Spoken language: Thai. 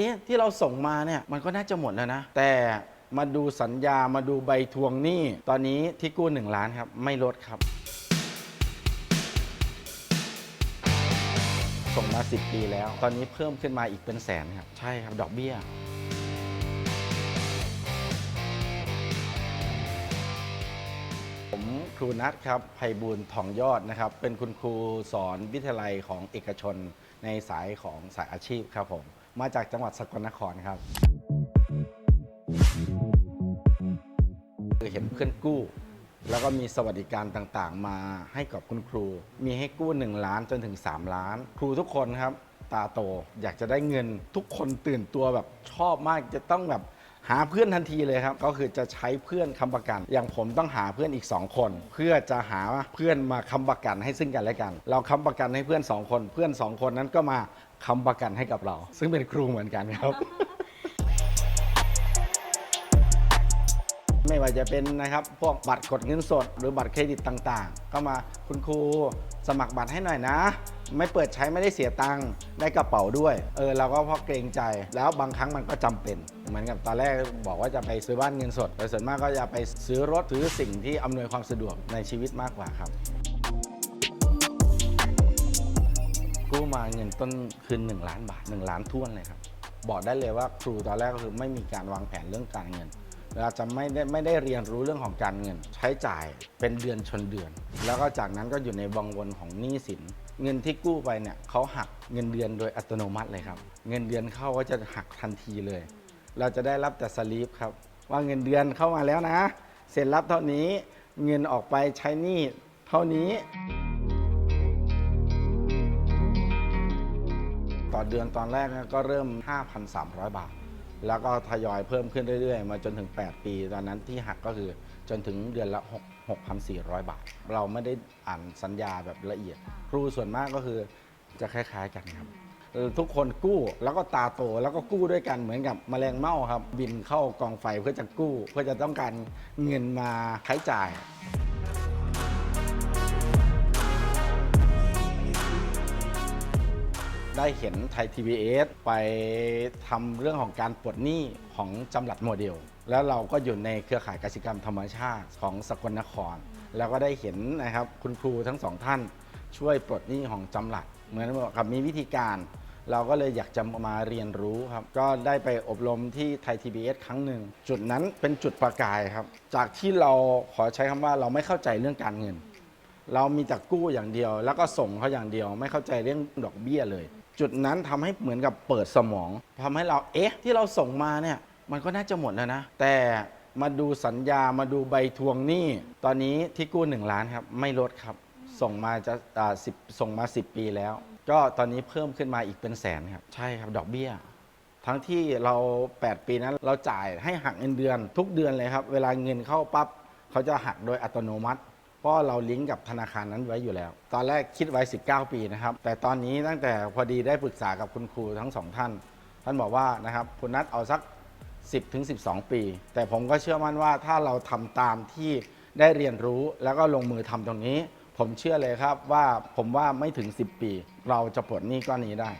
อ๊ะที่เราส่งมาเนี่ยมันก็น่าจะหมดแล้วนะ แต่มาดูสัญญามาดูใบทวงหนี้ ตอนนี้ที่กู้ 1 ล้านครับ ไม่ลดครับ ส่งมา 10 ปีแล้ว ตอนนี้เพิ่มขึ้นมาอีกเป็นแสนครับ ใช่ครับ ดอกเบี้ย ผมครูนัทครับไพบูลทองยอดนะครับ เป็นคุณครูสอนวิทยาลัยของเอกชนในสายของสายอาชีพครับผม มาจากจังหวัดสกลนครครับคือเห็นเพื่อนกู้ แล้วก็มีสวัสดิการต่างๆ มาให้กับคุณครู มีให้กู้ 1 ล้านจนถึง 3 ล้าน ครูทุกคนครับ ตาโตอยากจะได้เงินทุกคนตื่นตัวแบบชอบมากจะต้องแบบหาเพื่อนทันทีเลยครับ ก็คือจะใช้เพื่อนค้ำประกัน อย่างผมต้องหาเพื่อนอีก 2 คน เพื่อจะหาเพื่อนมาค้ำประกันให้ซึ่งกันและกัน เราค้ำประกันให้เพื่อน 2 คน เพื่อน 2 คนนั้นก็มา ค้ำประกันให้กับเรา ซึ่งเป็นครูเหมือนกันครับ ไม่ว่าจะเป็นนะครับ พวกบัตรกดเงินสด หรือบัตรเครดิตต่างๆ ก็มาคุณครูสมัครบัตรให้หน่อยนะ ไม่เปิดใช้ไม่ได้เสียตังค์ได้กระเป๋าด้วย เออเราก็เพราะเกรงใจแล้วบางครั้งมันก็จำเป็น เหมือนกับตอนแรกบอกว่าจะไปซื้อบ้านเงินสดแต่ส่วนมากก็จะไปซื้อรถซื้อสิ่งที่อำนวยความสะดวกในชีวิตมากกว่าครับ กู้มาเงินต้นคืน1ล้านบาท 1 ล้านท้วนเลยครับ บอกได้เลยว่าครูตอนแรกก็คือไม่มีการวางแผนเรื่องการเงินเราจะไม่ได้ไม่ได้เรียนรู้เรื่องของการเงิน ใช้จ่ายเป็นเดือนชนเดือน แล้วก็จากนั้นก็อยู่ในวังวนของหนี้สิน เงินที่กู้ไปเนี่ยเขาหักเงินเดือนโดยอัตโนมัติเลยครับ เงินเดือนเข้าก็จะหักทันทีเลย เราจะได้รับแต่สลีปครับว่าเงินเดือนเข้ามาแล้วนะ เสร็จรับเท่านี้เงินออกไปใช้หนี้เท่านี้ อเดือนตอนแรกเนี่ยก็เริ่ม 5,300 บาท แล้วก็ทยอยเพิ่มขึ้นเรื่อยๆ มาจนถึง 8 ปี ตอนนั้นที่หักก็คือจนถึงเดือนละ6 6,400 บาท เราไม่ได้อ่านสัญญาแบบละเอียด ครูส่วนมากก็คือจะคล้ายๆกันครับทุกคนกู้แล้วก็ตาโตแล้วก็กู้ด้วยกันเหมือนกับแมลงเม่าครับ บินเข้ากองไฟเพื่อจะกู้ เพื่อจะต้องการเงินมาใช้จ่าย ได้เห็นไทย TBS ไปทำเรื่องของการปลดหนี้ของจำหลัดโมเดล แล้วเราก็อยู่ในเครือข่ายกสิกรรมธรรมชาติของสกลนคร แล้วก็ได้เห็นนะครับคุณครูทั้งสองท่านช่วยปลดหนี้ของจำหลัด เหมือนกับมีวิธีการ เราก็เลยอยากจะมาเรียนรู้ครับ ก็ได้ไปอบรมที่ไทย TBS ครั้งหนึ่ง จุดนั้นเป็นจุดประกายครับ จากที่เราขอใช้คำว่าเราไม่เข้าใจเรื่องการเงินเรามีแต่กู้อย่างเดียว แล้วก็ส่งเขาอย่างเดียว ไม่เข้าใจเรื่องดอกเบี้ยเลย จุดนั้นทำให้เหมือนกับเปิดสมองทำให้เราเอ๊ะ ที่เราส่งมาเนี่ย มันก็น่าจะหมดแล้วนะ แต่มาดูสัญญามาดูใบทวงหนี้ ตอนนี้ที่กู้ 1 ล้านครับ ไม่ลดครับ ส่งมาจะอ่าสิส่งมา 10 ปีแล้ว ก็ตอนนี้เพิ่มขึ้นมาอีกเป็นแสนครับ ใช่ครับดอกเบี้ย ทั้งที่เรา 8 ปีนั้นเราจ่ายให้หักเงินเดือน ทุกเดือนเลยครับ เวลาเงินเข้าปั๊บเขาจะหักโดยอัตโนมัติ เพราะเราลิงก์กับธนาคารนั้นไว้อยู่แล้ว ตอนแรกคิดไว้ 19 ปีนะครับ แต่ตอนนี้ตั้งแต่พอดีได้ปรึกษากับคุณครูทั้งสองท่าน ท่านบอกว่านะครับคุณนัทเอาสัก 10ถึง12 ปี แต่ผมก็เชื่อมั่นว่าถ้าเราทำตามที่ได้เรียนรู้แล้วก็ลงมือทำตรงนี้ ผมเชื่อเลยครับว่าผมว่าไม่ถึง 10 ปี เราจะปลดหนี้ก้อนนี้ได้